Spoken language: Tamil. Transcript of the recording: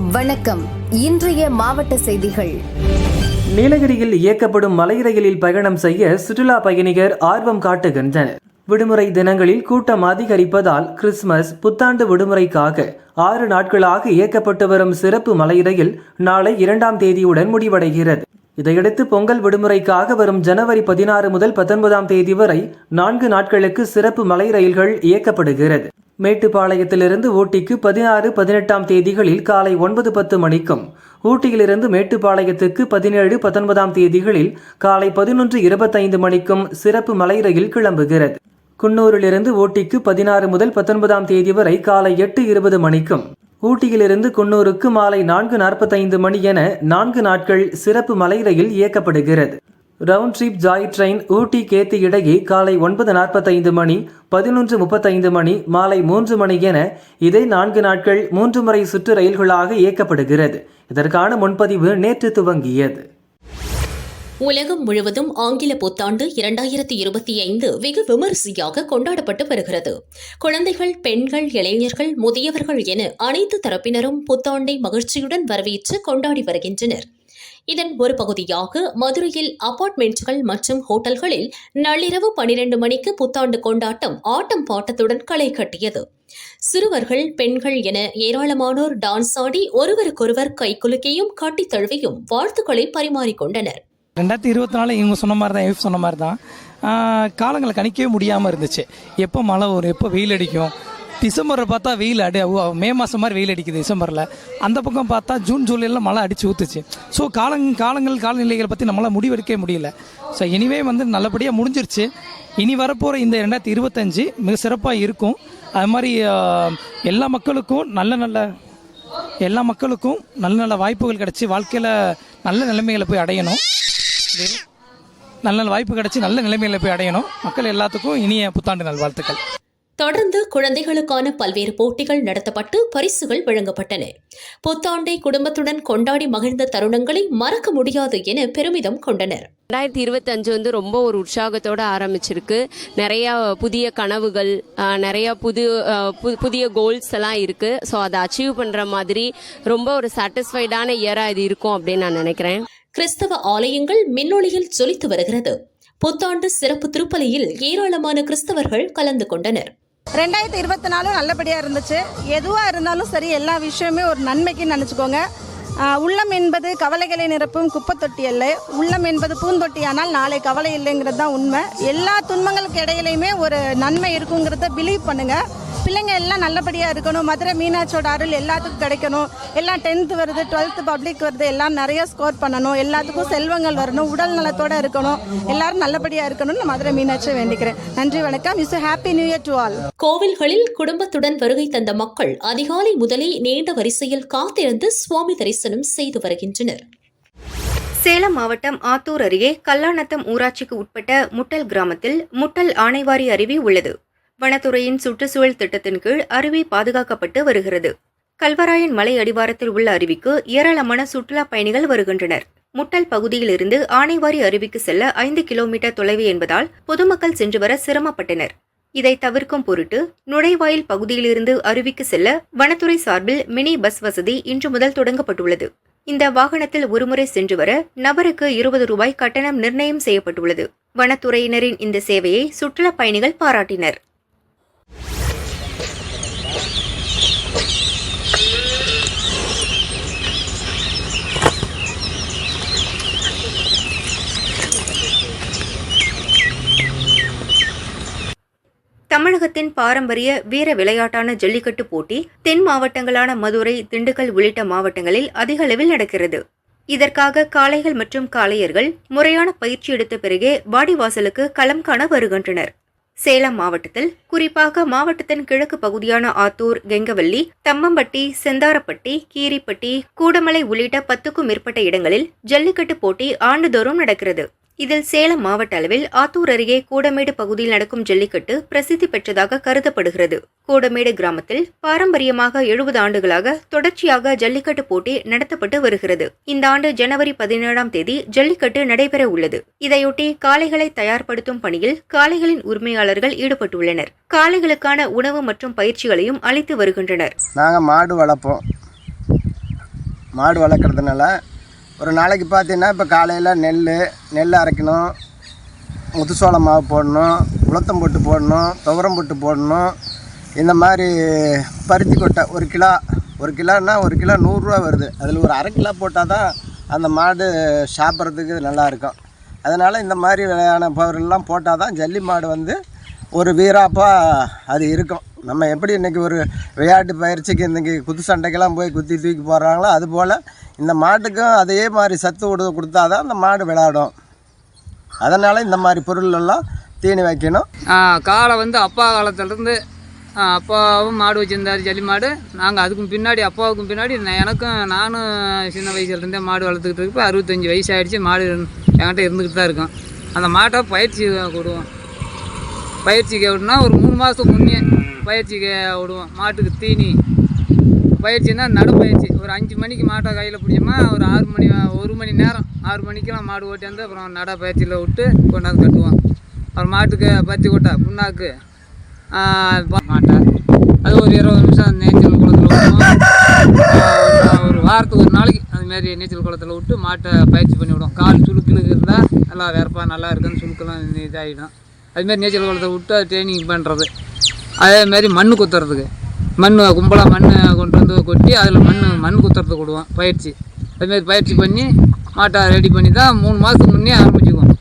வணக்கம். இன்றைய மாவட்ட செய்திகள். நீலகிரியில் இயக்கப்படும் மலை ரயிலில் பயணம் செய்ய சுற்றுலா பயணிகர் ஆர்வம் காட்டுகின்றனர். விடுமுறை தினங்களில் கூட்டம் அதிகரிப்பதால் கிறிஸ்துமஸ் புத்தாண்டு விடுமுறைக்காக ஆறு நாட்களாக இயக்கப்பட்டு வரும் சிறப்பு மலை ரயில் நாளை இரண்டாம் தேதியுடன் முடிவடைகிறது. இதையடுத்து பொங்கல் விடுமுறைக்காக வரும் ஜனவரி பதினாறு முதல் பத்தொன்பதாம் தேதி வரை நான்கு நாட்களுக்கு சிறப்பு மலை ரயில்கள் இயக்கப்படுகிறது. மேட்டுப்பாளையத்திலிருந்து ஊட்டிக்கு பதினாறு பதினெட்டாம் தேதிகளில் காலை ஒன்பது பத்து மணிக்கும் ஊட்டியிலிருந்து மேட்டுப்பாளையத்துக்கு பதினேழு பத்தொன்பதாம் தேதிகளில் காலை பதினொன்று இருபத்தைந்து மணிக்கும் சிறப்பு மலை ரயில் கிளம்புகிறது. குன்னூரிலிருந்து ஊட்டிக்கு பதினாறு முதல் பத்தொன்பதாம் தேதி வரை காலை எட்டு இருபது மணிக்கும் ஊட்டியிலிருந்து குன்னூருக்கு மாலை நான்கு நாற்பத்தைந்து மணி என நான்கு நாட்கள் சிறப்பு மலை ரயில் இயக்கப்படுகிறது. Round trip joy train Ooty Ketti இடையே காலை ஒன்பது நாற்பத்தைந்து மணி பதினொன்று முப்பத்தைந்து மணி மாலை மூன்று மணி என இதே நான்கு நாட்கள் மூன்று முறை சுற்று ரயில்களாக இயக்கப்படுகிறது. இதற்கான முன்பதிவு நேற்று துவங்கியது. உலகம் முழுவதும் ஆங்கில புத்தாண்டு இரண்டாயிரத்தி இருபத்தி ஐந்து வெகு விமரிசையாக கொண்டாடப்பட்டு வருகிறது. குழந்தைகள் பெண்கள் இளைஞர்கள் முதியவர்கள் என அனைத்து தரப்பினரும் புத்தாண்டை மகிழ்ச்சியுடன் வரவேற்று கொண்டாடி வருகின்றனர். இதன் ஒரு பகுதியாக மதுரையில் அபார்ட்மெண்ட்கள் மற்றும் ஹோட்டல்களில் நள்ளிரவு பனிரெண்டு மணிக்கு புத்தாண்டு கொண்டாட்டம் ஆட்டம் பாட்டத்துடன் களை கட்டியது. சிறுவர்கள் பெண்கள் என ஏராளமானோர் டான்ஸ் ஆடி ஒருவருக்கொருவர் கைகுலுக்கியும் கட்டி தழுவியும் வாழ்த்துக்களை பரிமாறிக்கொண்டனர். ரெண்டாயிரத்தி இருபத்தி நாலு இவங்க சொன்ன மாதிரி தான் எஃப் சொன்ன மாதிரி தான் காலங்களை கணிக்கவே முடியாமல் இருந்துச்சு. எப்போ மழை வரும் எப்போ வெயில் அடிக்கும் டிசம்பரில் பார்த்தா வெயில் அடி ஓ, மே மாதம் மாதிரி வெயில் அடிக்குது டிசம்பரில். அந்த பக்கம் பார்த்தா ஜூன் ஜூலையில் மழை அடித்து ஊற்றுச்சு ஸோ காலங் காலங்கள் காலநிலைகளை பற்றி நம்மளால் முடிவெடுக்கவே முடியல. ஸோ இனிவே வந்து நல்லபடியாக முடிஞ்சிருச்சு. இனி வரப்போகிற இந்த ரெண்டாயிரத்தி இருபத்தஞ்சு மிக சிறப்பாக இருக்கும். அது மாதிரி எல்லா மக்களுக்கும் நல்ல நல்ல எல்லா மக்களுக்கும் நல்ல நல்ல வாய்ப்புகள் கிடச்சி வாழ்க்கையில் நல்ல நிலைமைகளை போய் அடையணும். நல்ல நல்ல வாய்ப்பு கிடச்சி நல்ல நிலைமைகளை போய் அடையணும். மக்கள் எல்லாத்துக்கும் இனிய புத்தாண்டு நல்வாழ்த்துக்கள். தொடர்ந்து குழந்தைகளுக்கான பல்வேறு போட்டிகள் நடத்தப்பட்டு பரிசுகள் வழங்கப்பட்டன. புத்தாண்டை குடும்பத்துடன் கொண்டாடி மகிழ்ந்த தருணங்களை மறக்க முடியாது என பெருமிதம் கொண்டனர். ரெண்டாயிரத்தி இருபத்தஞ்சு வந்து ரொம்ப ஒரு உற்சாகத்தோட ஆரம்பிச்சிருக்கு. நிறையா புதிய கனவுகள் நிறையா புது புதிய கோல்ஸ் எல்லாம் இருக்கு. ஸோ அதை அச்சீவ் பண்ற மாதிரி ரொம்ப ஒரு சாட்டிஸ்ஃபைடான இயரா இது இருக்கும் அப்படின்னு நான் நினைக்கிறேன். கிறிஸ்தவ ஆலயங்கள் மின்னொளியில் ஜொலித்து வருகிறது. புத்தாண்டு சிறப்பு திருப்பலியில் ஏராளமான கிறிஸ்தவர்கள் கலந்து கொண்டனர். ரெண்டாயிரத்தி இருபத்தி நாலும் நல்லபடியாக இருந்துச்சு. எதுவாக இருந்தாலும் சரி எல்லா விஷயமே ஒரு நன்மைக்குன்னு நினச்சிக்கோங்க. உள்ளம் என்பது கவலைகளை நிரப்பும் குப்பை தொட்டி அல்ல. உள்ளம் என்பது பூந்தொட்டி ஆனால் நாளை கவலை இல்லைங்கிறது தான் உண்மை. எல்லா துன்பங்களுக்கு இடையிலையுமே ஒரு நன்மை இருக்குங்கிறத பிலீவ் பண்ணுங்கள் பிள்ளைங்க எல்லாம் நல்லபடியாக இருக்கணும். மதுரை மீனாட்சியோட அருள் எல்லாத்துக்கும் கிடைக்கணும். எல்லாம் டென்த்து வருது டுவெல்த்து பப்ளிக் வருது. எல்லாம் நிறைய ஸ்கோர் பண்ணணும். எல்லாத்துக்கும் செல்வங்கள் வரணும். உடல் நலத்தோட இருக்கணும். எல்லாரும் நல்லபடியாக இருக்கணும்னு நான் மதுரை மீனாட்சியை வேண்டிக்கிறேன். நன்றி வணக்கம். Wish happy new year to all கோவில்களில் குடும்பத்துடன் வருகை தந்த மக்கள் அதிகாலை முதலே நீண்ட வரிசையில் காத்திருந்து சுவாமி தரிசனம் செய்து வருகின்றனர். சேலம் மாவட்டம் ஆத்தூர் அருகே கல்லாநத்தம் ஊராட்சிக்கு உட்பட்ட முட்டல் கிராமத்தில் முட்டல் ஆனைவாரி அருவி உள்ளது. வனத்துறையின் சுற்றுச்சூழல் திட்டத்தின் கீழ் அருவி பாதுகாக்கப்பட்டு வருகிறது. கல்வராயன் மலை அடிவாரத்தில் உள்ள அருவிக்கு ஏராளமான சுற்றுலா பயணிகள் வருகின்றனர். முட்டல் பகுதியிலிருந்து ஆனைவாரி அருவிக்கு செல்ல ஐந்து கிலோமீட்டர் தொலைவு என்பதால் பொதுமக்கள் சென்று வர சிரமப்பட்டனர். இதை தவிர்க்கும் பொருட்டு நுழைவாயில் பகுதியிலிருந்து அருவிக்கு செல்ல வனத்துறை சார்பில் மினி பஸ் வசதி இன்று முதல் தொடங்கப்பட்டுள்ளது. இந்த வாகனத்தில் ஒருமுறை சென்று வர நபருக்கு இருபது ரூபாய் கட்டணம் நிர்ணயம் செய்யப்பட்டுள்ளது. வனத்துறையினரின் இந்த சேவையை சுற்றுலா பயணிகள் பாராட்டினர். பாரம்பரிய வீர விளையாட்டான ஜல்லிக்கட்டு போட்டி தென் மாவட்டங்களான மதுரை திண்டுக்கல் உள்ளிட்ட மாவட்டங்களில் அதிக அளவில் நடக்கிறது. இதற்காக காளைகள் மற்றும் காளையர்கள் முறையான பயிற்சி எடுத்த பிறகே வாடிவாசலுக்கு களம் காண வருகின்றனர். சேலம் மாவட்டத்தில் குறிப்பாக மாவட்டத்தின் கிழக்கு பகுதியான ஆத்தூர் கெங்கவல்லி தம்மம்பட்டி செந்தாரப்பட்டி கீரிப்பட்டி கூடமலை உள்ளிட்ட பத்துக்கும் மேற்பட்ட இடங்களில் ஜல்லிக்கட்டு போட்டி ஆண்டுதோறும் நடக்கிறது. இதில் சேலம் மாவட்ட அளவில் ஆத்தூர் அருகே கூடமேடு பகுதியில் நடக்கும் ஜல்லிக்கட்டு பிரசித்தி பெற்றதாக கருதப்படுகிறது. கூடமேடு கிராமத்தில் பாரம்பரியமாக எழுபது ஆண்டுகளாக தொடர்ச்சியாக ஜல்லிக்கட்டு போட்டி நடத்தப்பட்டு வருகிறது. இந்த ஆண்டு ஜனவரி பதினேழாம் தேதி ஜல்லிக்கட்டு நடைபெற உள்ளது. இதையொட்டி காளைகளை தயார்படுத்தும் பணியில் காளைகளின் உரிமையாளர்கள் ஈடுபட்டுள்ளனர். காளைகளுக்கான உணவு மற்றும் பயிற்சிகளையும் அளித்து வருகின்றனர். நாங்கள் மாடு வளர்ப்போம். மாடு வளர்க்குறதுனால ஒரு நாளைக்கு பார்த்தீங்கன்னா இப்போ காலையில் நெல் நெல் அரைக்கணும் முத்துசோள மாவு போடணும் உளுத்தம் போட்டு போடணும் துவரம் போட்டு போடணும். இந்த மாதிரி பருத்தி கொட்டை ஒரு கிலோ ஒரு கிலோன்னா ஒரு கிலோ நூறுரூவா வருது. அதில் ஒரு அரை கிலோ போட்டால் தான் அந்த மாடு சாப்பிட்றதுக்கு நல்லா இருக்கும். அதனால் இந்த மாதிரி வகையான பொருள்லாம் போட்டால் தான் ஜல்லி மாடு வந்து ஒரு வீராப்பாக அது இருக்கும். நம்ம எப்படி இன்றைக்கி ஒரு விளையாட்டு பயிற்சிக்கு இன்றைக்கி குத்து சண்டைக்கெல்லாம் போய் குத்தி தூக்கி போடுறாங்களோ அதுபோல் இந்த மாட்டுக்கும் அதே மாதிரி சத்து கொடு கொடுத்தா தான் அந்த மாடு விளையாடும். அதனால் இந்த மாதிரி பொருள் எல்லாம் தீனி வைக்கணும். காலை வந்து அப்பா காலத்துலேருந்து அப்பாவும் மாடு வச்சுருந்தாரு ஜல்லி மாடு. நாங்கள் அதுக்கும் பின்னாடி அப்பாவுக்கும் பின்னாடி எனக்கும் நானும் சின்ன வயசுலேருந்தே மாடு வளர்த்துக்கிட்டு இருப்போம் அறுபத்தஞ்சி வயசு ஆகிடுச்சு மாடு என்கிட்ட இருந்துக்கிட்டு தான் இருக்கும். அந்த மாட்டை பயிற்சி கொடுவோம். பயிற்சிக்கு விடனா ஒரு மூணு மாதத்துக்கு முன்னே பயிற்சிக்கு விடுவோம். மாட்டுக்கு தீனி. பயிற்சின்னா நடுப்பயிற்சி. ஒரு அஞ்சு மணிக்கு மாட்டை கையில் பிடிச்சோமா ஒரு ஆறு மணி ஒரு மணி நேரம் ஆறு மணிக்கெல்லாம் மாடு ஓட்டியாந்து அப்புறம் நடை பயிற்சியில் விட்டு கொண்டாந்து கட்டுவோம். அப்புறம் மாட்டுக்கு பத்தி கொட்டை புண்ணாக்கு மாட்டை. அது ஒரு இருபது நிமிஷம் நீச்சல் குளத்தில் விடுவோம். ஒரு வாரத்துக்கு ஒரு நாளைக்கு அதுமாரி நீச்சல் குளத்தில் விட்டு மாட்டை பயிற்சி பண்ணி விடுவோம். கால் சுளுக்கிழுக்கு இருந்தால் நல்லா வேறப்பா நல்லா இருக்குன்னு சுழுக்கெல்லாம் இதாகிடும் அதுமாரி நீச்சல் குளத்தை விட்டு ட்ரைனிங் பண்ணுறது. அதேமாரி மண் குத்துறதுக்கு. மண் கும்பலாக மண் கொண்டு வந்து கொட்டி அதில் மண் மண் குத்துறதுக்கு விடுவோம் பயிற்சி. அதுமாரி பயிற்சி பண்ணி மாட்டை ரெடி பண்ணி தான் மூணு மாதத்துக்கு முன்னே ஆரம்பிச்சுக்குவோம்.